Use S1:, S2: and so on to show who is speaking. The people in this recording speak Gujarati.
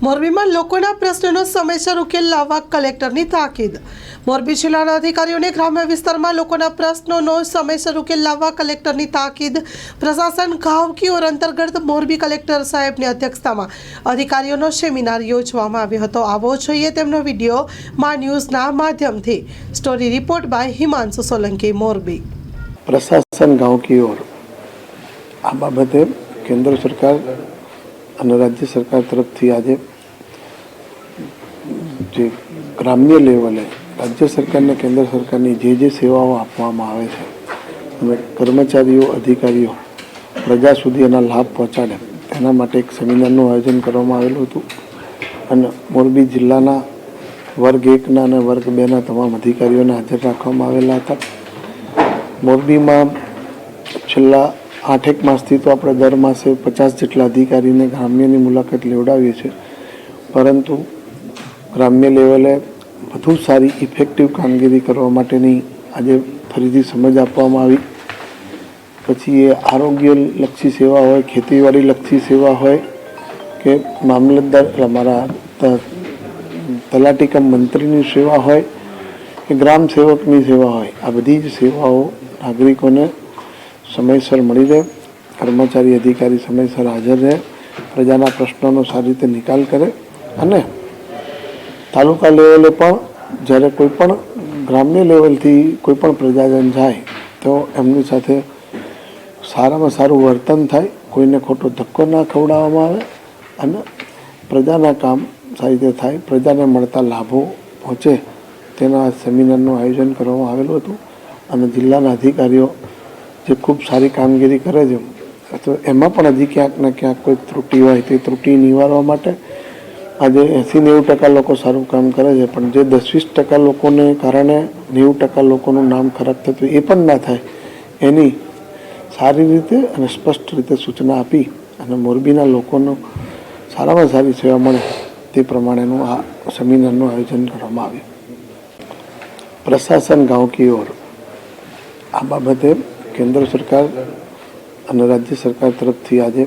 S1: મોરબીમાં લોકોના પ્રશ્નોનો સમયસર ઉકેલ લાવવા કલેક્ટરની તાકીદ. મોરબી જિલ્લાના અધિકારીઓને ગ્રામ્ય વિસ્તારમાં લોકોના પ્રશ્નોનો સમયસર ઉકેલ લાવવા કલેક્ટરની તાકીદ. પ્રશાસન ગાંવ ઓર અંતર્ગત મોરબી કલેક્ટર સાહેબની અધ્યક્ષતામાં અધિકારીઓનો સેમિનાર યોજવામાં આવ્યો હતો. આવો જોઈએ તેમનો વીડિયો મા ન્યૂઝના માધ્યમથી. Story report by Himanshu Solanki, Morbi.
S2: પ્રશાસન ગાંવ ઓર આ બાબતે કેન્દ્ર સરકાર અને રાજ્ય સરકાર તરફથી આજે જે ગ્રામ્ય લેવલે રાજ્ય સરકારને કેન્દ્ર સરકારની જે જે સેવાઓ આપવામાં આવે છે અને કર્મચારીઓ, અધિકારીઓ, પ્રજા સુધી એના લાભ પહોંચાડે. તેના માટે એક સેમિનારનું આયોજન કરવામાં આવેલું હતું. અને મોરબી જિલ્લાના વર્ગ એકના અને વર્ગ બેના તમામ અધિકારીઓને હાજર રાખવામાં આવેલા હતા. મોરબીમાં છેલ્લા આઠેક માસથી તો આપણે દર માસે પચાસ જેટલા અધિકારીને ગ્રામ્યની મુલાકાત લેવડાવીએ છીએ. પરંતુ ગ્રામ્ય લેવલે વધુ સારી ઇફેક્ટિવ કામગીરી કરવા માટેની આજે ફરીથી સમજ આપવામાં આવી. પછી એ આરોગ્ય લક્ષી સેવા હોય ખેતીવાડી લક્ષી સેવા હોય કે મામલતદાર અમારા તલાટીકમ મંત્રીની સેવા હોય કે ગ્રામ સેવકની સેવા હોય, આ બધી જ સેવાઓ નાગરિકોને સમયસર મળી રહે, કર્મચારી અધિકારી સમયસર હાજર રહે, પ્રજાના પ્રશ્નોનો સારી રીતે નિકાલ કરે અને તાલુકા લેવલે પણ જ્યારે કોઈ પણ ગ્રામ્ય લેવલથી કોઈ પણ પ્રજાજન જાય, તો એમની સાથે સારામાં સારું વર્તન થાય, કોઈને ખોટો ધક્કો ના ખવડાવવામાં આવે અને પ્રજાના કામ સારી રીતે થાય, પ્રજાને મળતા લાભો પહોંચે. તેના સેમિનારનું આયોજન કરવામાં આવેલું હતું અને જિલ્લાના અધિકારીઓ જે ખૂબ સારી કામગીરી કરે છે. તો એમાં પણ હજી ક્યાંક ને ક્યાંક કોઈ ત્રુટિ હોય તે ત્રુટિ નિવારવા માટે આજે એંસી નેવું ટકા લોકો સારું કામ કરે છે. પણ જે દસ વીસ ટકા લોકોને કારણે નેવું ટકા લોકોનું નામ ખરાબ થતું એ પણ ના થાય. એની સારી રીતે અને સ્પષ્ટ રીતે સૂચના આપી અને મોરબીના લોકોનો સારામાં સારી સેવા મળે તે પ્રમાણેનું આ સેમિનારનું આયોજન કરવામાં આવ્યું. પ્રશાસન ગાંવ કી ઓર આ બાબતે કેન્દ્ર સરકાર અને રાજ્ય સરકાર તરફથી આજે